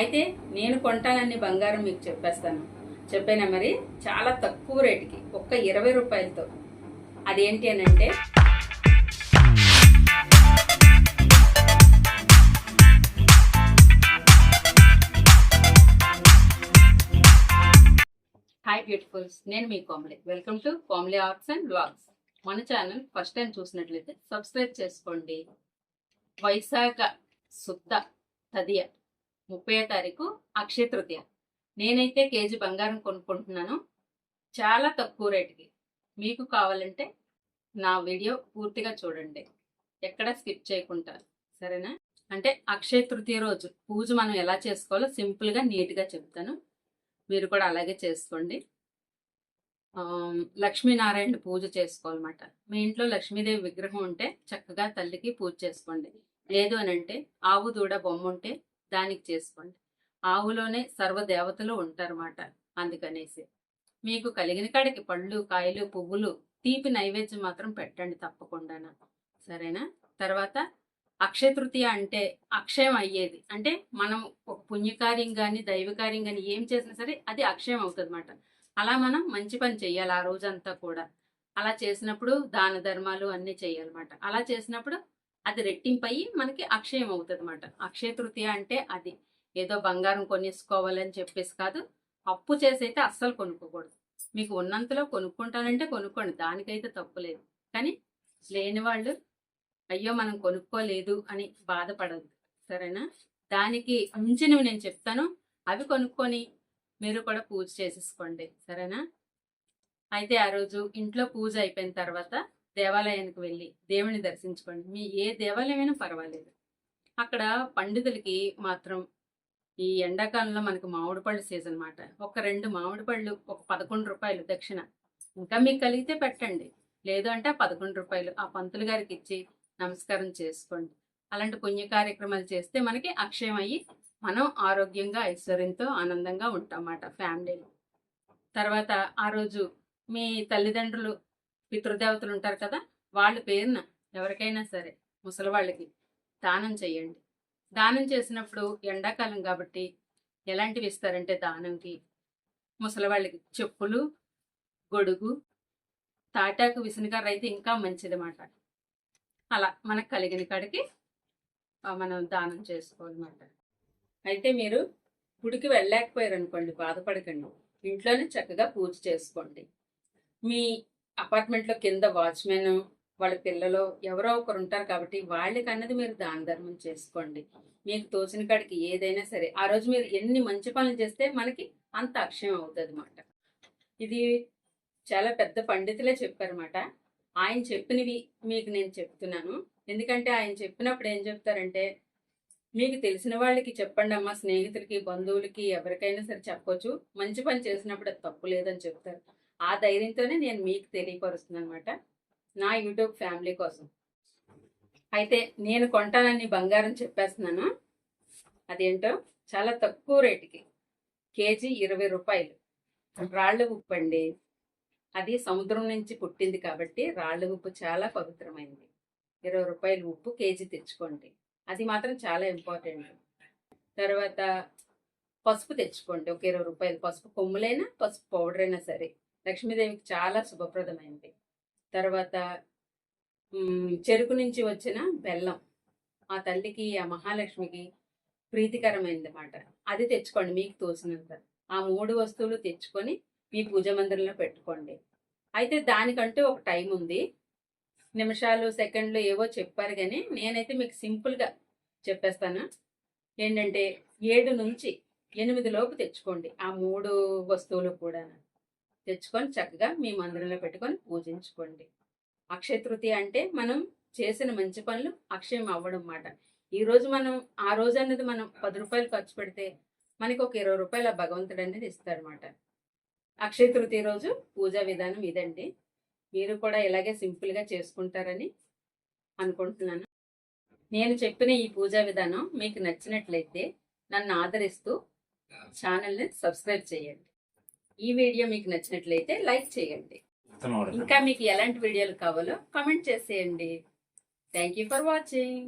అయితే నేను కొంటానని బంగారం మీకు చెప్పేస్తాను. చెప్పానా మరి? చాలా తక్కువ రేటుకి ఒక్క ఇరవై రూపాయలతో. అదేంటి అని అంటే హాయ్ బ్యూటిఫుల్స్ నేను మీ Komali. Welcome to Komali arts and blogs మన ఛానల్ ఫస్ట్ టైం చూసినట్లయితే సబ్స్క్రైబ్ చేసుకోండి. వైశాఖ శుద్ధ తదియ. ముప్పై తారీఖు అక్షయ తృతీయ. నేనైతే కేజీ బంగారం కొనుక్కుంటున్నాను. చాలా తక్కువ రేటుకి. మీకు కావాలంటే నా వీడియో పూర్తిగా చూడండి. ఎక్కడ స్కిప్ చేయకుండా. సరేనా? అంటే అక్షయ తృతీయ రోజు పూజ మనం ఎలా చేసుకోవాలో సింపుల్గా నీట్గా చెప్తాను. మీరు కూడా అలాగే చేసుకోండి. లక్ష్మీనారాయణ పూజ చేసుకోవాలన్నమాట. మీ ఇంట్లో లక్ష్మీదేవి విగ్రహం ఉంటే చక్కగా తల్లికి పూజ చేసుకోండి. లేదు అని అంటే ఆవు దూడ బొమ్మ ఉంటే దానికి చేసుకోండి. ఆవులోనే సర్వ దేవతలు ఉంటారన్నమాట అందుకనేసి. మీకు కలిగిన కాడికి పళ్ళు కాయలు పువ్వులు తీపి నైవేద్యం మాత్రం పెట్టండి తప్పకుండా సరేనా? తర్వాత అక్షయ తృతీయ అంటే అక్షయం అయ్యేది. అంటే మనం ఒక పుణ్యకార్యం కానీ దైవకార్యం కానీ ఏం చేసినా సరే అది అక్షయం అవుతుంది అనమాట అలా మనం మంచి పని చెయ్యాలి ఆ రోజంతా కూడా. అలా చేసినప్పుడు దాన ధర్మాలు అన్నీ చేయాలన్నమాట అలా చేసినప్పుడు అది రెట్టింపు అయ్యి మనకి అక్షయం అవుతుంది అనమాట అక్షయ తృతీయ అంటే అది. ఏదో బంగారం కొనేసుకోవాలని చెప్పేసి కాదు అప్పు చేసి అయితే అస్సలు కొనుక్కోకూడదు. మీకు ఉన్నంతలో కొనుక్కుంటానంటే కొనుక్కోండి దానికైతే తప్పులేదు కానీ లేని వాళ్ళు అయ్యో మనం కొనుక్కోలేదు అని బాధపడద్దు. సరేనా? దానికి మించినవి నేను చెప్తాను. అవి కొనుక్కొని మీరు కూడా పూజ చేసేసుకోండి. సరేనా? అయితే ఆ రోజు ఇంట్లో పూజ అయిపోయిన తర్వాత దేవాలయానికి వెళ్ళి దేవుని దర్శించుకోండి. మీ ఏ దేవాలయమైనా పర్వాలేదు. అక్కడ పండితులకి మాత్రం ఈ ఎండాకాలంలో మనకు మామిడి పళ్ళు సీజన్ అనమాట ఒక రెండు మామిడి పళ్ళు ఒక పదకొండు రూపాయలు దక్షిణ. ఇంకా మీకు కలిగితే పెట్టండి. లేదు అంటే ఆ పదకొండు రూపాయలు ఆ పంతులు గారికి ఇచ్చి నమస్కారం చేసుకోండి. అలాంటి పుణ్య కార్యక్రమాలు చేస్తే మనకి అక్షయం అయ్యి మనం ఆరోగ్యంగా ఐశ్వర్యంతో ఆనందంగా ఉంటాం అన్నమాట ఫ్యామిలీలో. తర్వాత ఆ రోజు మీ తల్లిదండ్రులు పితృదేవతలు ఉంటారు కదా వాళ్ళ పేరున ఎవరికైనా సరే ముసలి వాళ్ళకి దానం చేయండి. దానం చేసినప్పుడు ఎండాకాలం కాబట్టి ఎలాంటివి ఇస్తారంటే దానంకి? ముసలి వాళ్ళకి చెప్పులు గొడుగు తాటాకు విసునకర్ర అయితే ఇంకా మంచిది మాట అలా మనకు కలిగిన కాడికి మనం దానం చేసుకోవాలన్నమాట. అయితే మీరు గుడికి వెళ్ళలేకపోయారు అనుకోండి బాధపడకండి. ఇంట్లోనే చక్కగా పూజ చేసుకోండి. మీ అపార్ట్మెంట్లో కింద వాచ్మెన్ వాళ్ళ పిల్లలు ఎవరో ఒకరు ఉంటారు కాబట్టి వాళ్ళకి అన్నది మీరు దాన ధర్మం చేసుకోండి. మీకు తోచిన కాడికి ఏదైనా సరే ఆ రోజు మీరు ఎన్ని మంచి పనులు చేస్తే మనకి అంత అక్షయం అవుతుంది అన్నమాట ఇది చాలా పెద్ద పండితులే చెప్పారన్నమాట. ఆయన చెప్పినవి మీకు నేను చెప్తున్నాను. ఎందుకంటే ఆయన చెప్పినప్పుడు ఏం చెప్తారంటే మీకు తెలిసిన వాళ్ళకి చెప్పండి అమ్మా స్నేహితులకి బంధువులకి ఎవరికైనా సరే చెప్పొచ్చు. మంచి పని చేసినప్పుడు అది తప్పు లేదని చెప్తారు. ఆ ధైర్యంతోనే నేను మీకు తెలియపరుస్తున్నాను అనమాట నా యూట్యూబ్ ఫ్యామిలీ కోసం. అయితే నేను కొంటానని బంగారం చెప్పేస్తున్నాను. అదేంటో? చాలా తక్కువ రేటుకి. కేజీ ఇరవై రూపాయలు. రాళ్ళ ఉప్పు అండి. అది సముద్రం నుంచి పుట్టింది కాబట్టి రాళ్ళ ఉప్పు చాలా పవిత్రమైంది. ఇరవై రూపాయలు ఉప్పు కేజీ తెచ్చుకోండి. అది మాత్రం చాలా ఇంపార్టెంట్. తర్వాత పసుపు తెచ్చుకోండి. ఒక ఇరవై రూపాయలు. పసుపు కొమ్ములైనా పసుపు పౌడర్ అయినా సరే. లక్ష్మీదేవికి చాలా శుభప్రదమైంది. తర్వాత చెరుకు నుంచి వచ్చిన బెల్లం. ఆ తల్లికి ఆ మహాలక్ష్మికి ప్రీతికరమైనది అన్నమాట అది తెచ్చుకోండి మీకు తోసినంత. ఆ మూడు వస్తువులు తెచ్చుకొని మీ పూజ మందిరంలో పెట్టుకోండి. అయితే దానికంటూ ఒక టైం ఉంది. నిమిషాలు సెకండ్లు ఏవో చెప్పారు కానీ నేనైతే మీకు సింపుల్గా చెప్పేస్తాను. ఏంటంటే ఏడు నుంచి ఎనిమిది లోపు తెచ్చుకోండి ఆ మూడు వస్తువులు కూడా తెచ్చుకొని చక్కగా మీ మందిరంలో పెట్టుకొని పూజించుకోండి. అక్షయ తృతీయ అంటే మనం చేసిన మంచి పనులు అక్షయం అవ్వడం అన్నమాట ఈ రోజు మనం ఆ రోజు అనేది మనం పది రూపాయలు ఖర్చు పెడితే మనకి ఒక ఇరవై రూపాయల భగవంతుడు అనేది ఇస్తాడనమాట అక్షయ తృతీయ రోజు పూజా విధానం ఇదండి. మీరు కూడా ఇలాగే సింపుల్గా చేసుకుంటారని అనుకుంటున్నాను. నేను చెప్పిన ఈ పూజా విధానం మీకు నచ్చినట్లయితే నన్ను ఆదరిస్తూ ఛానల్ని సబ్స్క్రైబ్ చేయండి. ఈ వీడియో మీకు నచ్చినట్లయితే లైక్ చేయండి. ఇంకా మీకు ఎలాంటి వీడియోలు కావాలో కామెంట్ చేసేయండి. Thank you for watching